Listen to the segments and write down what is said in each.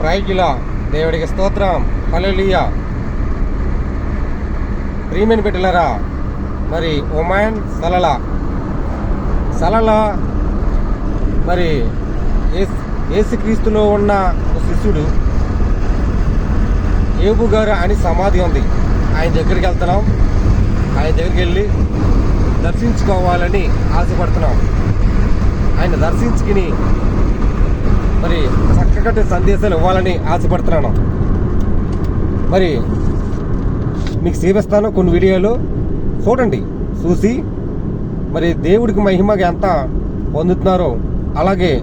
ప్రైజుల దేవుడికి స్తోత్రం. హల్లెలూయ. ప్రియమైన బిడ్డలరా మరి ఒమాన్ సలల. సలల మరి ఏసుక్రీస్తులో ఉన్న ఒక శిష్యుడు ఏబు గారు అని సమాధి ఉంది. ఆయన దగ్గరికి వెళ్తున్నాం. ఆయన దగ్గరికి వెళ్ళి దర్శించుకోవాలని ఆశపడుతున్నాం. ఆయన దర్శించుకుని మరి చక్కటి సందేశాలు ఇవ్వాలని ఆశపడుతున్నాను. మరి మీకు సేవిస్తాను కొన్ని వీడియోలు. చూడండి చూసి మరి దేవుడికి మహిమగా ఎంత పొందుతున్నారో. అలాగే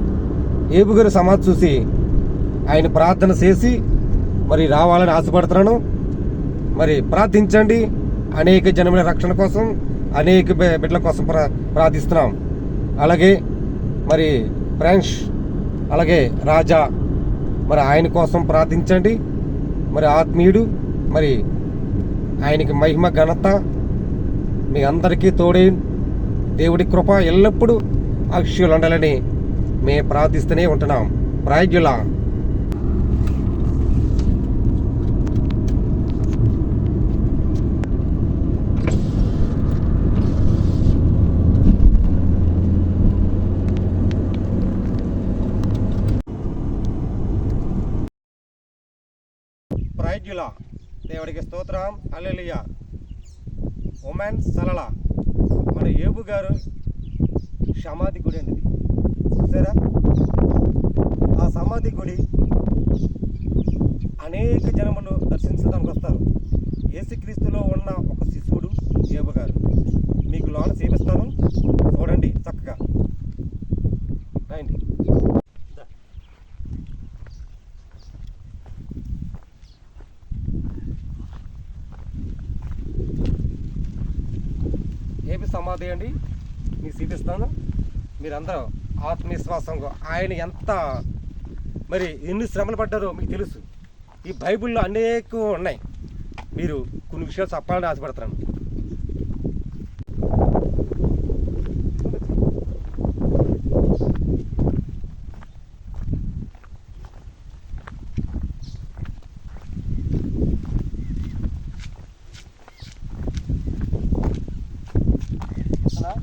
ఏబుగారు సమాధి చూసి ఆయన ప్రార్థన చేసి మరి రావాలని ఆశపడుతున్నాను. మరి ప్రార్థించండి. అనేక జనముల రక్షణ కోసం అనేక బిడ్డల కోసం ప్రా ప్రార్థిస్తున్నాం. అలాగే మరి ఫ్రెండ్స్ అలాగే రాజా మరి ఆయన కోసం ప్రార్థించండి. మరి ఆత్మీయుడు మరి ఆయనకి మహిమ ఘనత మీ అందరికీ తోడే దేవుడి కృప ఎల్లప్పుడూ అక్షులు ఉండాలని మేము ప్రార్థిస్తూనే ఉంటున్నాం. ప్రాయుల వైద్యుల దేవుడికి స్తోత్రం. అల్లెలియ ఉమెన్ సలల మన ఏబు గారు సమాధి గుడి అనేది. సరే ఆ సమాధి గుడి అనేక జనములు దర్శించడానికి వస్తారు. ఏసుక్రీస్తులో ఉన్న ఒక శిశువుడు ఏబు గారు. మీకు లోన సేవిస్తాను. చూడండి చక్కగా రండి దా. ఏబి సమాధి అండి మీకు చూపిస్తాను మీరందరూ ఆత్మవిశ్వాసంగా ఆయన ఎంత మరి ఎన్ని శ్రమలు పడ్డారో మీకు తెలుసు. ఈ బైబిల్లో అనేక ఉన్నాయి. మీరు కొన్ని విషయాలు చెప్పాలని ఆశపడుతున్నాను అలా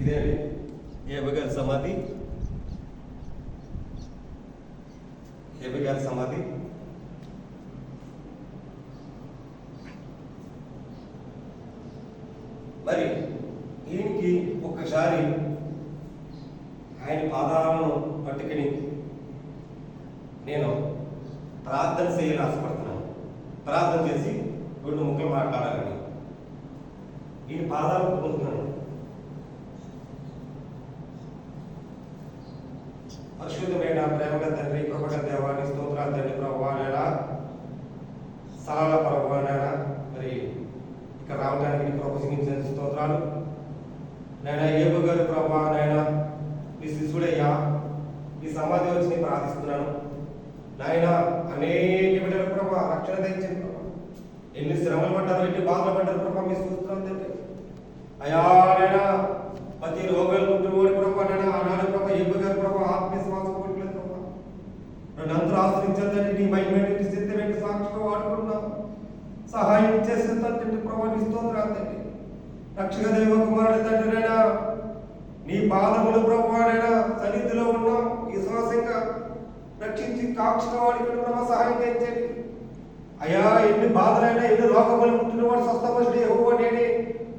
ఇదే ఏబగారి సమాధి ఏబగారి సమాధి మరి ఈయనకి ఒక్కసారి ఆయన పాదాలను పట్టుకుని నేను ప్రార్థన చేయాలని ఆశపడుతున్నాను ప్రార్థన చేసి రెండు ముక్కలు మాట్లాడాలని. ఈయన పాదాలు పొందుతున్నాను పరిశుద్ధమైన ప్రేమగ తండ్రి కృపగ దేవాన్ని స్తోత్రాలు తండ్రి ప్రభువానైనా సలాల ప్రభువానైనా మరి ఇక్కడ రావడానికి నీ స్తోత్రాలు. నైనా ఏబు గారు ప్రభువానైనా మీ శిష్యుడయ్యా ఈ సమాధి వచ్చి ప్రార్థిస్తున్నాను. నాయన అనేక బిడ్డల ప్రభా రక్షణ తెచ్చిన ప్రభా. ఎన్ని శ్రమలు పడ్డారు ఎన్ని బాధలు పడ్డారు ప్రభా మీరు చూస్తున్నాం తండ్రి అయా ప్రతి రోగాలు ఉంటున్నవాడి ప్రభా నైనా ఆనాడు ప్రభా గారు ప్రభా ఆత్మవిశ్వాసం కొట్టలేదు ప్రభా. నన్ను అందరూ ఆశ్రయించండి నీ మహిమేంటి పెట్టి సాక్షిగా వాడుకున్నాం సహాయం చేసే తండ్రి ప్రభా నీ స్తోత్రాలు తండ్రి రక్షక దేవ కుమారుడు తండ్రి నైనా నీ పాదములు ప్రభువాడైనా సన్నిధిలో ఉన్నాం. విశ్వాసంగా రక్షించి కాక్షగా వాడికి ప్రభా సహాయం చేయండి అయ్యా ఎన్ని బాధలైనా ఎన్ని రోగములు పుట్టినవాడు స్వస్థపరిచిన యెహోవా నేనే.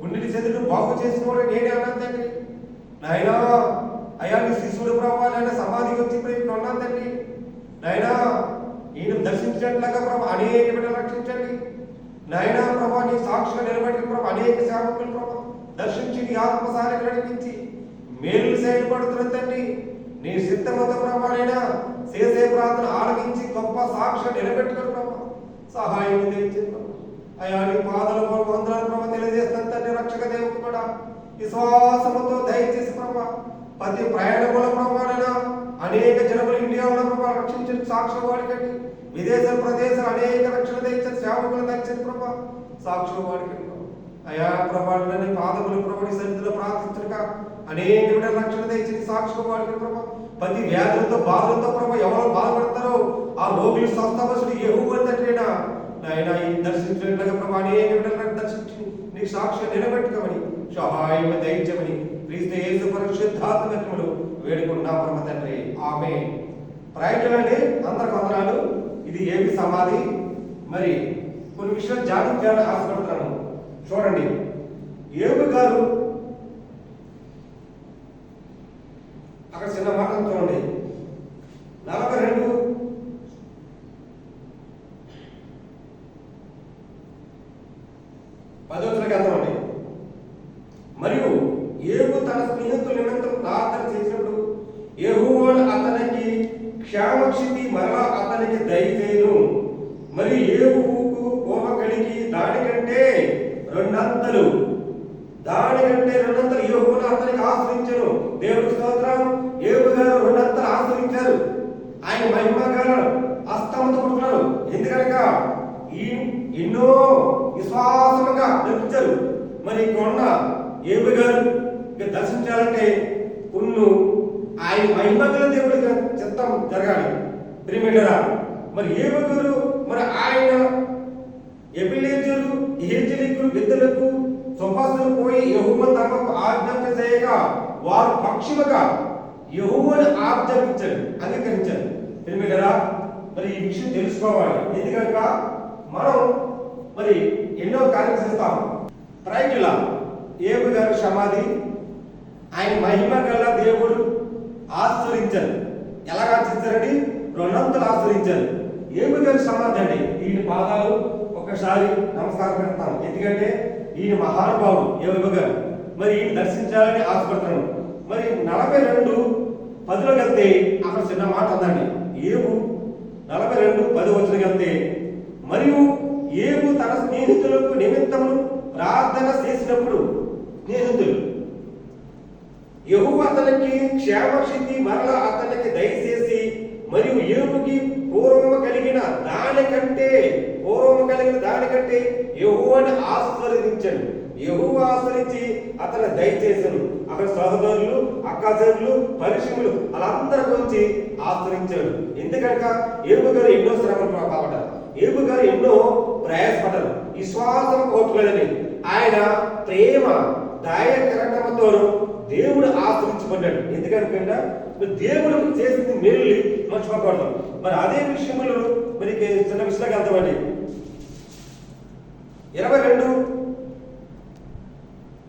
గుండెని చెదులు బాగు చేసినవాడు నేనే అన్నాను నాయనా అయ్యా నీ శిశువుడు ప్రభావాలైనా సమాధికి వచ్చి ఇప్పుడు ఇక్కడ తండ్రి. నాయనా ఈయన దర్శించినట్లుగా ప్రభా అనేక బిడ్డలు రక్షించండి. నాయనా ప్రభా నీ సాక్షిగా నిలబడిన ప్రభా అనేక సేవకులు ప్రభా దర్శించి నీ ఆత్మసారి నడిపించి మేలు చేయబడుతున్న తండ్రి. నీ సిద్ధమత ప్రభావైనా నిలబెట్టుకుని ప్రభా సహాయం దయచేయండి ప్రభు. అయ్యా నీ పాదాల వందనాలు ప్రభు తెలియజేస్తాను తండ్రి రక్షక దేవుడు కూడా. విశ్వాసముతో దయచేసి ప్రభు ప్రతి ప్రయాణముల ప్రభావైనా అనేక జనములు ఇండియాలో ప్రభావ రక్షించిన సాక్షులు వాడికండి. విదేశ ప్రదేశాలు అనేక రక్షణ దయచిన సేవకులు దయచేసి ప్రభా సాక్షులు వాడికండి అయా ప్రభావాలని పాదములు ప్రభుని సన్నిధిలో ప్రార్థించగా అనేక రక్షణ దయచిన సాక్షులు వాడికి ప్రభా. ప్రతి వ్యాధులతో బాధలతో ప్రభు ఎవరు బాధపడతారో రోగులు స్వస్థపరుడు ఏ తండ్రినా నాయన ఈ దర్శించినట్లుగా ప్రభా అనేక విధాలుగా దర్శించి. నీ సాక్షి నిలబెట్టుకోమని సహాయం దయించమని క్రీస్తు యేసు పరిశుద్ధాత్మకములు వేడుకుంటున్నాం పరమ తండ్రి. ఆమె ప్రయత్నండి అందరికి వందనాలు. ఇది ఏమి సమాధి? మరి కొన్ని విషయాలు జాగ్రత్తగా ఆశపడుతున్నాను. చూడండి. ఏబు గారు అక్కడ చిన్న మాట చూడండి నలభై రెండు పదవచన గ్రంథమండి మరియు ఏబు తన స్నేహితుల నిమిత్తం ప్రార్థన చేసినప్పుడు యెహోవా అతనికి క్షేమక్షితి మరలా అతనికి దయచేయును మరి ఏబుకు కోప కలిగి దానికంటే రెండంతలు దానికంటే రెండంతలు యెహోవా అతనికి ఆశ్రయించను దేవుడి స్తోత్రం ఏబు గారు రెండంతలు ఆశ్రయించారు ఆయన మహిమ గారు అస్తమతో పుట్టున్నారు ఎందుకనగా ఈ ఎన్నో విశ్వాసంగా నిర్మించారు మరి కొన్న ఏబు గారు ఇక దర్శించాలంటే పున్ను ఆయన మహిమగల దేవుడి చిత్తం జరగాలి. ప్రిమిటరా మరి ఏబు గారు మరి ఆయన ఎపిలేజరు ఏజలికు బిద్దలకు సుభాసులు పోయి యహోవ తమకు ఆజ్ఞాప చేయగా వారు పక్షులుగా యహోవని ఆజ్ఞాపించారు అంగీకరించారు. తెలియగలరా మరి ఈ విషయం తెలుసుకోవాలి. ఎందుకనక మనం మరి ఎన్నో కార్యం చేస్తాం. ప్రయకుల ఏబు గారు సమాధి ఆయన మహిమ గల దేవుడు ఆశ్రయించారు. ఎలాగా ఆశ్రయించారండి రెండంతలు ఆశ్రయించారు. ఏబు గారి సమాధి అండి. ఈయన పాదాలు ఒకసారి నమస్కారం పెడతాం. ఎందుకంటే ఈయన మహానుభావుడు ఏబు గారు మరి ఈయన దర్శించాలని ఆశపడుతున్నాను మరి నలభై రెండు పదిలో వెళ్తే అక్కడ చిన్న మాట ఉందండి. ఏము నలభై రెండు పది వచ్చిన వెళ్తే మరియు ఏబు తన స్నేహితులకు నిమిత్తము ప్రార్థన చేసినప్పుడు స్నేహితులు. యహోవా అతనికి క్షేమక్షితి మరల అతనికి దయచేసి మరియు ఏముకి పూర్వము కలిగిన దానికంటే పూర్వము కలిగిన దానికంటే యహువని ఆశీర్వదించండి. యహోవా ఆశ్రయించి అతను దయచేసను. అక్కడ సహోదరులు అక్కాచరులు పరిశ్రమలు వాళ్ళందరి గురించి ఆశ్రయించాడు. ఎందుకనక? ఎరుపు గారు ఎన్నో శ్రమలు కాబట్టారు ఎరుపు గారు ఎన్నో ప్రయాసపడ్డారు. విశ్వాసం కోట్లేదని ఆయన ప్రేమ దాయకరణతోను దేవుడు ఆశ్రయించబడ్డాడు ఎందుకనుకుంటా మరి దేవుడు చేసింది మేలు మర్చిపోకూడదు. మరి అదే విషయంలో మరి చిన్న విషయాలకు వెళ్తామండి ఇరవై రెండు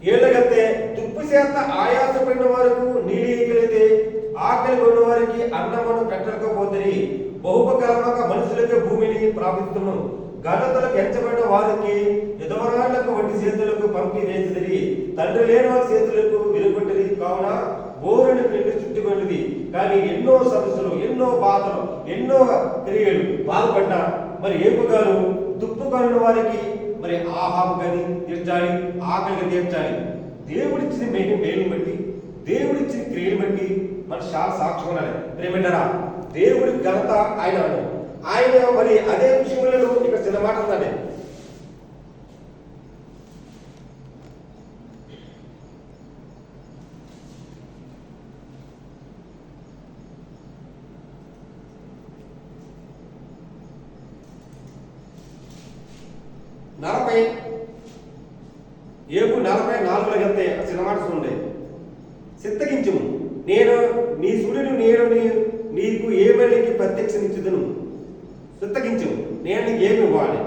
ఏళ్ళగతే తుప్పు చేత ఆయాసపడిన వరకు నీళ్ళు ఆకలి ఉన్న వారికి అన్నమును పెట్టకపోతే బహుపకరమక మనుషులకి భూమిని ప్రాపిస్తును ఘనతలకు ఎంచబడిన వారికి ఎదవరాళ్ళకు వంటి చేతులకు పంపి వేసిది తండ్రి లేని వారి చేతులకు విలుగొట్టిది కావున బోరుని పెళ్ళి చుట్టుకొనిది కానీ ఎన్నో సమస్యలు ఎన్నో బాధలు ఎన్నో క్రియలు బాధపడ్డా మరి ఏపుగారు దుప్పు దుప్పుకొనిన వారికి మరి ఆహారం కానీ తీర్చాలి ఆకలిని తీర్చాలి. దేవుడిచ్చిన మేలు బట్టి దేవుడిచ్చిన క్రియలు బట్టి మన చాలా సాక్ష్యం ఉండాలి. ఏమంటారా దేవుడి ఘనత ఆయన ఆయన మరి అదే విషయంలో ఇక్కడ చిన్న మాట ఉందండి నలభై ఏపు నలభై నాలుగులో వెళ్తే ఆ చిన్న మాట చూడండి చిత్తగించుము నేను నీ సూర్యుడు నేను నీకు ఏ ఏమనికి ప్రత్యక్షనిచ్చుదును చిత్తగించుము నేను నీకు ఏమి ఇవ్వాలి?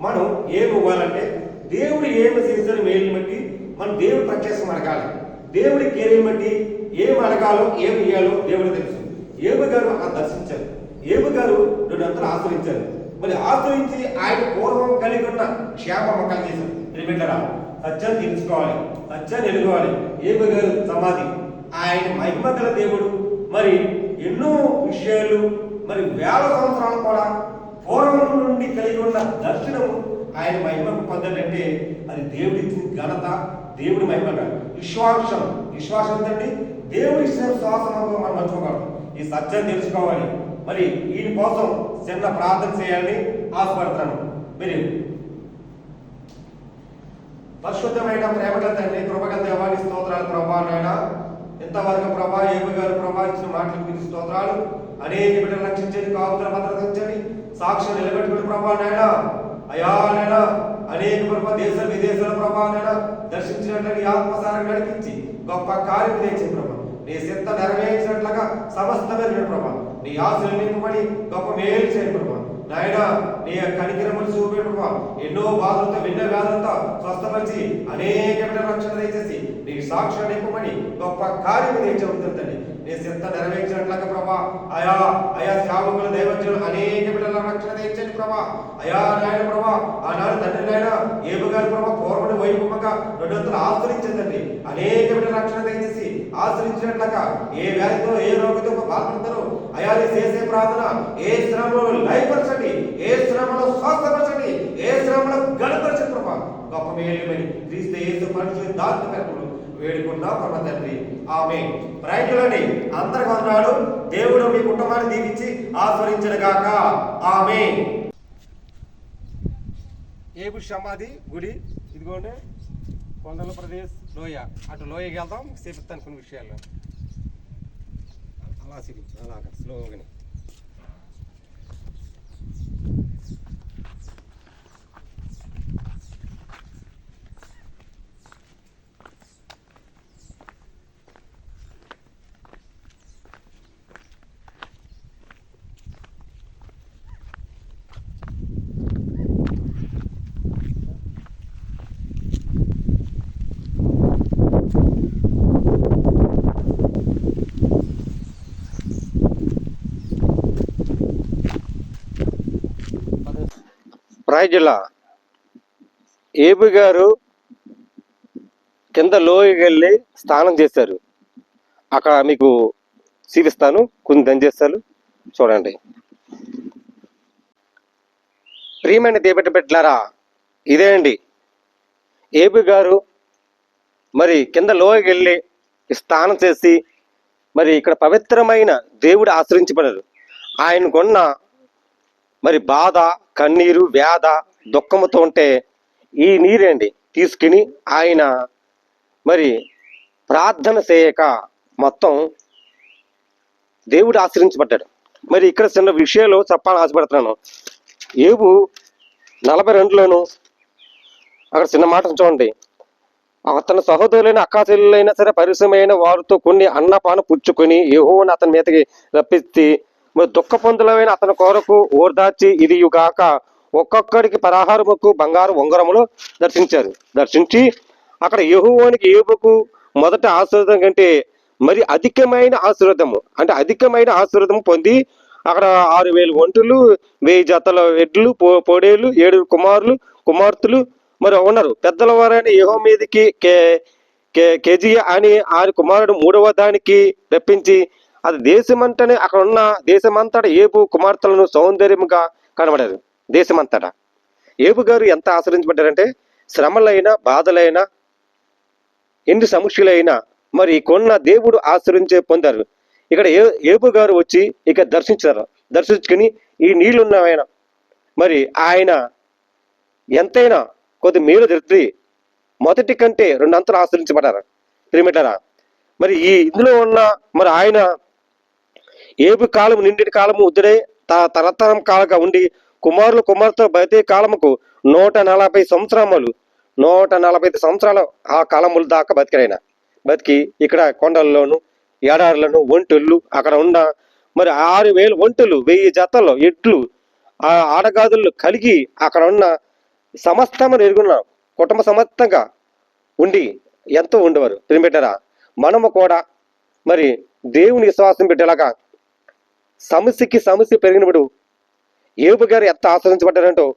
మనం ఏమి ఇవ్వాలంటే దేవుడు ఏమి చేస్తాడు మేలుని బట్టి మనం దేవుడు ప్రత్యక్షం అడగాలి. దేవుడి కేరీని బట్టి ఏమి అడగాలో ఏమి ఇవ్వాలో దేవుడు తెలుసు. ఏబు గారు అక్కడ దర్శించారు. ఏబు గారు రెండు అంతలు ఆశ్రయించారు. మరి ఆశ్రయించి ఆయన పూర్వం కలిగి ఉన్న క్షేమ కలిగేశారు ప్రిమిటరా సత్యాన్ని తెలుసుకోవాలి. సత్యాన్ని ఎదుకోవాలి ఏబు గారు సమాధి. ఆయన మహిమ గల దేవుడు. మరి ఎన్నో విషయాలు మరి వేల సంవత్సరాలు కూడా పూర్వం నుండి కలిగి ఉన్న దర్శనము ఆయన మహిమకు పొందాలంటే అది దేవుడిచ్చిన ఘనత దేవుడి మహిమ విశ్వాసం. విశ్వాసం ఏంటండి దేవుడి ఇచ్చిన మనం మర్చిపోకూడదు. ఈ సత్యం తెలుసుకోవాలి. మరి వీటి కోసం చిన్న ప్రార్థన చేయాలని ఆశపడతాను మీరు పరిశుద్ధమైన ప్రేమగల తండ్రి కృపగల దేవాని స్తోత్రాలు ప్రభావం ఎంతవరకు ప్రభా ఏమి గారు ప్రభా ఇచ్చిన మాటలు మీకు స్తోత్రాలు? అనేక బిడ్డలు రక్షించండి కాపుదల భద్రతించండి సాక్ష్యం నిలబెట్టుకుని ప్రభా నాయన అయా నాయన అనేక ప్రభా దేశ విదేశాల ప్రభా నాయన దర్శించినట్లని ఆత్మసారం నడిపించి గొప్ప కార్యం తెచ్చింది ప్రభా. నీ సిద్ధ నెరవేర్చినట్లుగా సమస్తమైన ప్రభా. నీ ఆశలు నింపబడి గొప్ప మేలు చేయండి ప్రభా. నాయన నీ కనికిరములు చూపే ప్రభా. ఎన్నో బాధలతో ఎన్నో వ్యాధులతో స్వస్థపరిచి అనేక రక్షణ దయచేసి నీకు సాక్ష్యం నింపమని గొప్ప కార్యం తెచ్చబడుతుందండి నీ సిద్ధ నెరవేర్చినట్లుగా ప్రభా అయా అయా సేవకుల దైవజ్ఞులు అనేక బిడ్డల రక్షణ తెచ్చండి ప్రభా. అయా నాయన ప్రభా ఆనాడు తండ్రి నాయన ఏబు గారి ప్రభా పూర్వని రెండు రెండొంతులు ఆశ్రయించిందండి అనేక బిడ్డల రక్షణ తెచ్చేసి ఆశ్రయించినట్లుగా ఏ వ్యాధితో ఏ రోగితో బాధపడతారు అయా నీ చేసే ప్రార్థన ఏ శ్రమలో లయపరచండి ఏ శ్రమలో స్వస్థపరచండి ఏ శ్రమలో గడపరచండి ప్రభా. గొప్ప మేలుమని క్రీస్తు యేసు పరిశుద్ధాత్మ కర్మలు వేడుకుంటాం పరమ తండ్రి. ఆమె రైతులని అందరి వందనాలు. దేవుడు మీ కుటుంబాన్ని దీవించి ఆస్వరించిన గాక ఆమె ఏబు సమాధి గుడి ఇదిగోండి. కొండల ప్రదేశ్ లోయ. అటు లోయకి వెళ్దాం చేపిస్తాను కొన్ని విషయాలు. అలా చూపించు అలా స్లోగానే. రాయ్ జిల్లా. గారు కింద లోయకి వెళ్ళి స్నానం చేశారు. అక్కడ మీకు చూపిస్తాను కొన్ని దంచేస్తారు చూడండి. ప్రియమైన దేబెట్ట పెట్టారా ఇదే అండి. ఏబు గారు మరి కింద లోయకి వెళ్ళి స్నానం చేసి మరి ఇక్కడ పవిత్రమైన దేవుడు ఆశ్రయించబడారు. ఆయనకున్న మరి బాధ కన్నీరు వ్యాధ దుఃఖముతో ఉంటే ఈ నీరండి తీసుకుని ఆయన మరి ప్రార్థన చేయక మొత్తం దేవుడు ఆశ్రయించబడ్డాడు. మరి ఇక్కడ చిన్న విషయాలు చెప్పాలని ఆశపడుతున్నాను. ఏబు నలభై రెండులోను అక్కడ చిన్న మాట చూడండి. అతని సహోదరులైన అక్కాచెల్లెలైనా సరే పరిశ్రమైన వారితో కొన్ని అన్నపాన పుచ్చుకొని యెహోవాను అతని మీదకి రప్పిస్తే దుఃఖ పొందులమైన అతని కొరకు ఓర్దార్చి ఇది గాక ఒక్కొక్కడికి పరాహారముకు బంగారు ఉంగరములు దర్శించారు. దర్శించి అక్కడ యెహోవానికి ఏబుకు మొదట ఆశీర్వాదం కంటే మరి అధికమైన ఆశీర్వాదము అంటే అధికమైన ఆశీర్వాదం పొంది అక్కడ ఆరు వేలు ఒంటులు వెయ్యి జతల ఎడ్లు పో పొడేలు ఏడు కుమారులు కుమార్తెలు మరి ఉన్నారు. పెద్దల వారైన యహో మీదకి కే కే కేజీ అని ఆయన కుమారుడు మూడవ దానికి రప్పించి అది దేశమంటేనే అక్కడ ఉన్న దేశమంతటా ఏబు కుమార్తెలను సౌందర్యముగా కనబడారు దేశమంతటా. ఏబు గారు ఎంత ఆశ్రయించబడ్డారంటే శ్రమలైన బాధలైన ఎన్ని సమస్యలైనా మరి కొన్న దేవుడు ఆశ్రయించే పొందారు. ఇక్కడ ఏ ఏబు గారు వచ్చి ఇక దర్శించారు. దర్శించుకుని ఈ నీళ్ళున్న ఆయన మరి ఆయన ఎంతైనా కొద్ది మేలు జరిగి మొదటి కంటే రెండంతలు ఆశ్రయించబడ్డారు. ప్రిమిటరా మరి ఈ ఇందులో ఉన్న మరి ఆయన ఏబు కాలం నిండి కాలము ఉద్దుడే త తరతరం కాలంగా ఉండి కుమారులు కుమార్తె బతి కాలముకు నూట నలభై సంవత్సరములు నూట నలభై ఐదు సంవత్సరాలు ఆ కాలముల దాకా బతికారాయన బతికి ఇక్కడ కొండల్లోను ఎడారులను ఒంటుళ్ళు అక్కడ ఉన్న మరి ఆరు వేలు ఒంటులు వెయ్యి జతలు ఎడ్లు ఆ ఆడగాదులు కలిగి అక్కడ ఉన్న సమస్తమని ఎరుగున్నారు కుటుంబ సమస్తంగా ఉండి ఎంతో ఉండేవారు. తినిపెట్టారా మనము కూడా మరి దేవుని విశ్వాసం పెట్టేలాగా సమస్యకి సమస్య పెరిగినప్పుడు ఏబు గారు ఎంత ఆశ్రయించబడ్డారంటో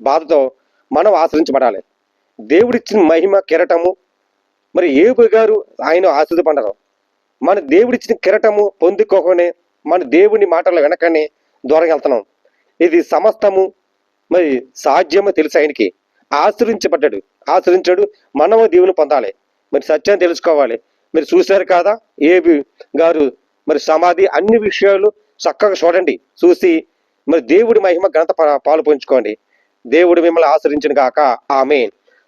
బాధతో మనం ఆశ్రయించబడాలి. దేవుడిచ్చిన మహిమ కిరటము మరి ఏబు గారు ఆయన ఆశ్రయించబడ్డారు మన దేవుడిచ్చిన కిరటము పొందుకోకనే మన దేవుని మాటలు వెనకనే దూరగెళ్తున్నాం ఇది సమస్తము మరి సాధ్యము తెలుసు ఆయనకి. ఆశ్రయించబడ్డాడు. ఆశ్రయించాడు. మనము దేవుని పొందాలి. మరి సత్యాన్ని తెలుసుకోవాలి. మీరు చూశారు కదా ఏబి గారు మరి సమాధి అన్ని విషయాలు చక్కగా చూడండి చూసి మరి దేవుడి మహిమ ఘనత పాలు పంచుకోండి. దేవుడు మిమ్మల్ని ఆశ్రయించిన కాక ఆమె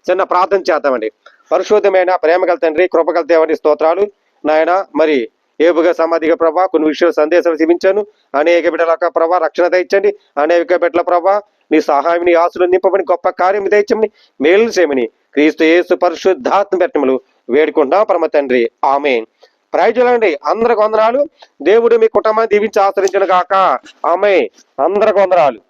చిన్న ప్రార్థన చేద్దామండి. పరిశుద్ధమైన ప్రేమగల తండ్రి కృపగల దేవని స్తోత్రాలు. నాయన మరి ఏపుగా సమాధిగా ప్రభా కొన్ని విషయాలు సందేశాలు చూపించాను అనేక బిడ్డల ప్రభా రక్షణ దయచండి. అనేక బిడ్డల ప్రభా నీ సహాయం నీ ఆశలు నింపబడి గొప్ప కార్యం దయచమని మేలు చేయమని క్రీస్తు యేసు పరిశుద్ధాత్మ పెట్టములు వేడుకుంటా పరమ తండ్రి. ఆమె ప్రయోజనండి అందరికి వందనాలు. దేవుడు మీ కుటుంబాన్ని దీవించి ఆచరించిన కాక ఆమె అందరికి వందనాలు.